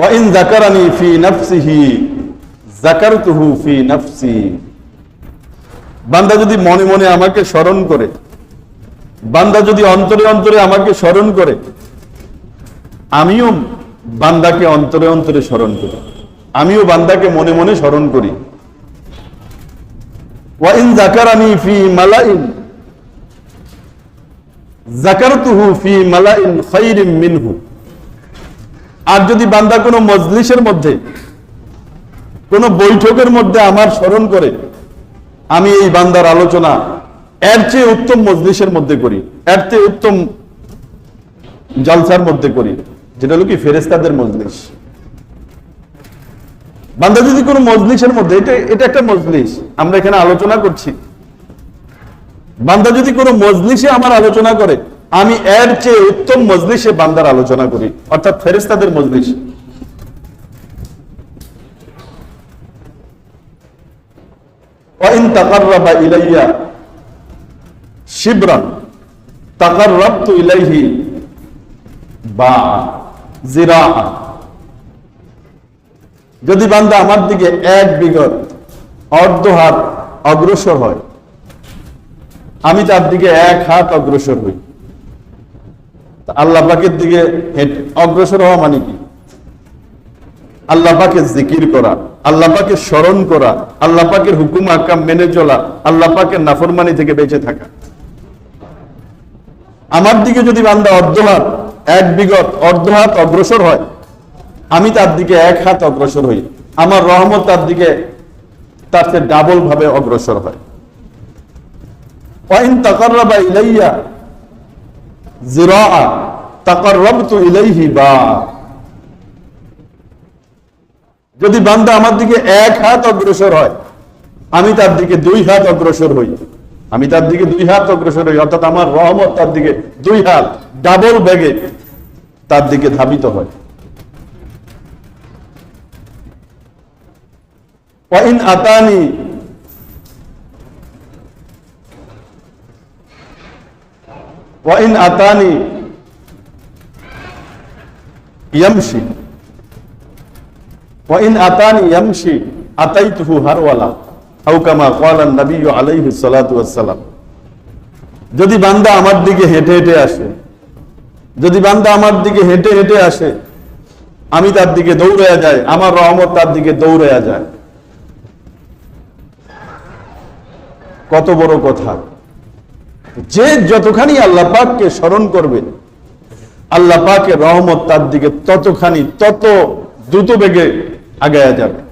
Wine জাকারানি ফি নাফসিহি জাকারতুহু ফি নাফসি বান্দা যদি মনে মনে আমাকে স্মরণ করে, বান্দা যদি অন্তরে অন্তরে আমাকে স্মরণ করে, আমিও বান্দাকে অন্তরে অন্তরে স্মরণ করি। আমিও বান্দাকে মনে মনে স্মরণ করি। ওয়াইন জাকারানি ফি মালাইন জাকারতুহু ফি মালাইন খাইরিম মিনহু আর যদি বান্দা কোনো মজলিসের মধ্যে, কোন বৈঠকের মধ্যে আমার স্মরণ করে, আমি এই বান্দার আলোচনা এর চেয়ে উত্তম মজলিসের মধ্যে করি, এর চেয়ে উত্তম জলসার মধ্যে করি, যেটা হলো কি ফেরেস্তাদের মজলিস। বান্দা যদি কোনো মজলিসের মধ্যে, এটা এটা একটা মজলিস, আমরা এখানে আলোচনা করছি। বান্দা যদি কোনো মজলিসে আমার আলোচনা করে আমি এর চেয়ে উত্তম মজলিসে বান্দার আলোচনা করি, অর্থাৎ ফেরেস্তাদের মজলিস। বা জিরা যদি বান্দা আমার দিকে এক বিঘত অর্ধ হাত অগ্রসর হয়, আমি তার দিকে এক হাত অগ্রসর হই। আল্লাহ পাকের দিকে অগ্রসর হওয়া মানে কি? আল্লাহ পাকে জিকির করা, আল্লাহ পাকে স্মরণ করা, আল্লাহ পাকের হুকুম আকাম মেনে চলা, আল্লাহ পাকের নাফরমানি থেকে বেঁচে থাকা। আমার দিকে যদি বান্দা অর্ধ হাত এক বিগত অর্ধ হাত অগ্রসর হয়, আমি তার দিকে এক হাত অগ্রসর হই, আমার রহমত তার দিকে তার ডাবল ভাবে অগ্রসর হয়। যদি বান্দা আমার দিকে এক হাত অগ্রসর হয়, আমি তার দিকে দুই হাত অগ্রসর হই। আমি তার দিকে দুই হাত অগ্রসর হই, অর্থাৎ আমার রহমত তার দিকে দুই হাত ডাবল ব্যাগে তার দিকে ধাবিত হয়। ওয়াইন আতানি ইয়ামশি ওয়াইন আতানি ইয়ামশি আতাইতুহু হারওয়ালা আও কামা ক্বালা নবী আলাইহিস সালাতু ওয়াস যদি বান্দা আমার দিকে হেঁটে হেঁটে আসে, যদি বান্দা আমার দিকে হেঁটে হেঁটে আসে, আমি তার দিকে দৌড়াইয়া যায় আমার রহমত তার দিকে দৌড়াইয়া যায়। কত বড় কথা। যে যতখানি আল্লাহ পাককে স্মরণ করবে আল্লাহ পাকের রহমত তার দিকে ততখানি, তত দ্রুত বেগে আগায়া যাবে।